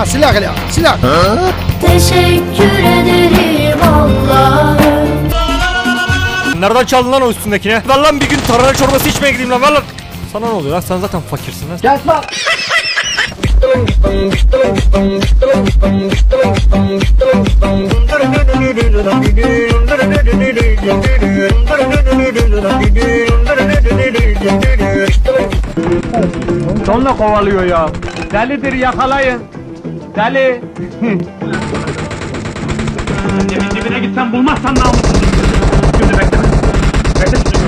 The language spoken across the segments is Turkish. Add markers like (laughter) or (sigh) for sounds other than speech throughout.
Ha silah silah. Silah. Teşekkür ederim Allah'ım Nereden çaldın lan o üstündekini? Ver lan bir gün tarhana çorbası içmeye gideyim lan ver lan. Sana ne oluyor lan sen zaten fakirsin lan. Sonla kovalıyor ya. Delidir yakalayın. Deli. Dibine dibine gitsen bulmazsan namussuzum. Şimdi bekle. Bekle şimdi.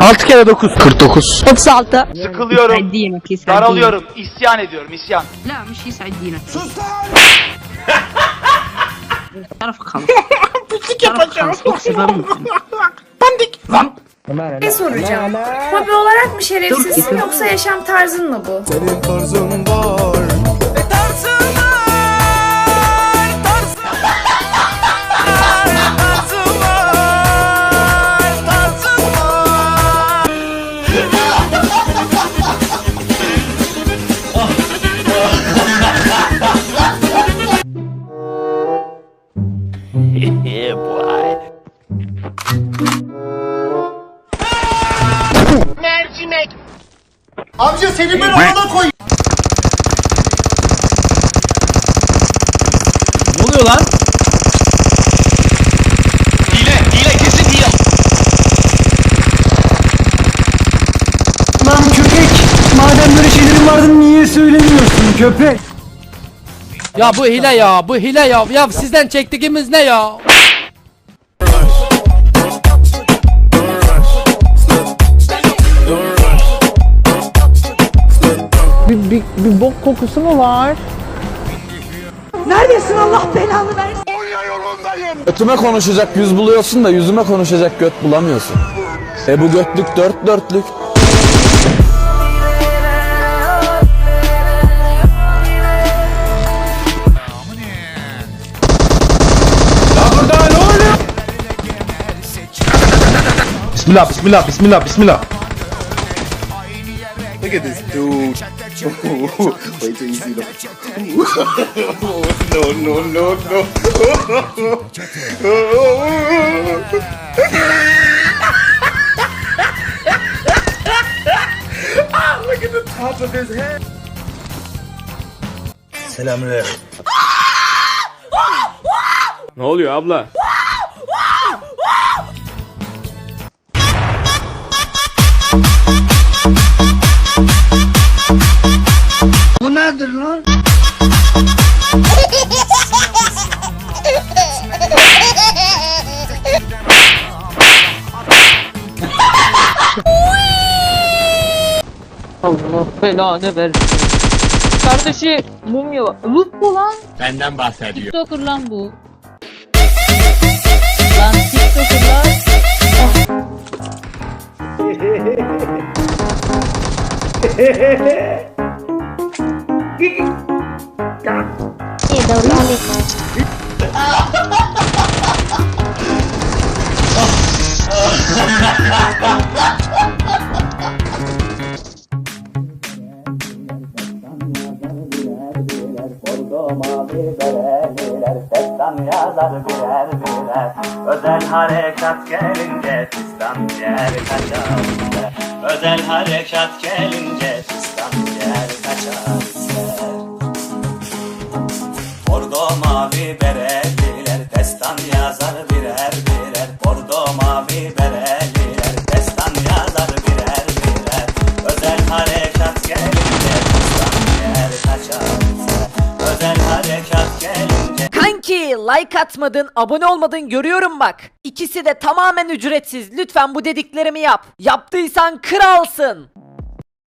6 kere 9. 49. 36 Sıkılıyorum, يسعدينك يسعدينك daralıyorum, isyan ediyorum, isyan. لا مش يسعدينك sus تعرف خلاص تعرف خلاص اقسم بالله ne soracağım? Hobi olarak mı şerefsizsin yoksa yaşam tarzın mı bu? Amca seni ben orada koy. Ne oluyor lan? Hile, hile, kesin hile. Lan köpek. Madem böyle şeylerin vardı niye söylemiyorsun köpek? Ya bu hile ya, bu hile ya. Ya sizden çektiğimiz ne ya? Götüme konuşacak yüz buluyorsun da yüzüme konuşacak göt bulamıyorsun. E bu götlük dört dörtlük. Bismillah bismillah bismillah bismillah. Look at this dude. Till you see the. no, no, no, no. Look at the top of his head. Selamünaleyküm. Ne oluyor abla? Allah belanı versin. Kardeşi mumya var. Lut mu lan? Benden bahsediyor. TikToker lan bu. Lan TikToker lan. (laughs) Özel harekat gelince fistan yer kaçar. Özel harekat gelince fistan yer kaçar mavi bereliler destan yazar birer birer. Bordo mavi bereliler destan yazar birer birer. Özel harekat gelince fistan yer kaçar ister. Özel harekat gelince Kanki like atmadın, abone olmadın görüyorum bak. İkisi de tamamen ücretsiz. Lütfen bu dediklerimi yap. Yaptıysan kralsın.